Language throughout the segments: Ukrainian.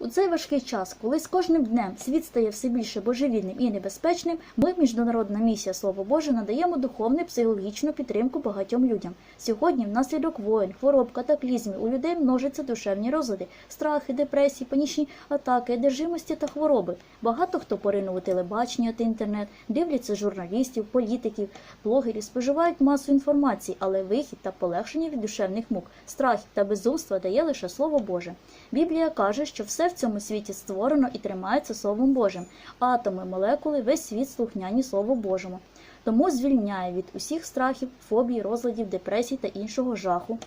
У цей важкий час, коли з кожним днем світ стає все більше божевільним і небезпечним, ми, міжнародна місія Слово Боже, надаємо духовну психологічну підтримку багатьом людям. Сьогодні, внаслідок воєн, хвороб, катаклізмів, у людей множаться душевні розлади, страхи, депресії, панічні атаки, одержимості та хвороби. Багато хто поринув у телебачення та інтернет, дивляться журналістів, політиків, блогерів, споживають масу інформації, але вихід та полегшення від душевних мук, страхів та безумства дає лише Слово Боже. Біблія каже, що все в цьому світі створено і тримається Словом Божим. Атоми, молекули, весь світ слухняні Слову Божому. Тому звільняє від усіх страхів, фобій, розладів, депресій та іншого жаху.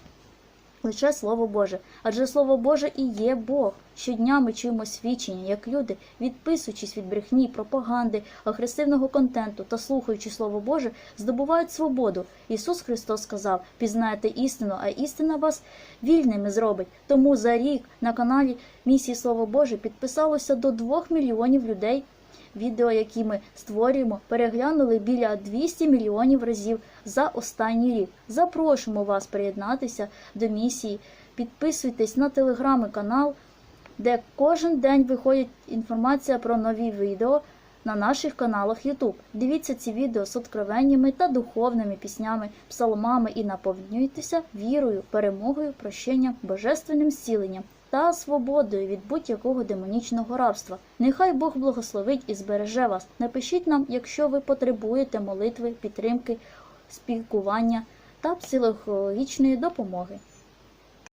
Лише Слово Боже, адже Слово Боже і є Бог. Щодня ми чуємо свідчення, як люди, відписуючись від брехні, пропаганди, агресивного контенту та слухаючи Слово Боже, здобувають свободу. Ісус Христос сказав: пізнаєте істину, а істина вас вільними зробить. Тому за рік на каналі Місії Слово Боже підписалося до 2 мільйонів людей. Відео, які ми створюємо, переглянули біля 200 мільйонів разів за останній рік. Запрошуємо вас приєднатися до місії. Підписуйтесь на телеграми канал, де кожен день виходить інформація про нові відео на наших каналах YouTube. Дивіться ці відео з откровеннями та духовними піснями, псалмами і наповнюйтеся вірою, перемогою, прощенням, божественним зціленням та свободою від будь-якого демонічного рабства. Нехай Бог благословить і збереже вас. Напишіть нам, якщо ви потребуєте молитви, підтримки, спілкування та психологічної допомоги.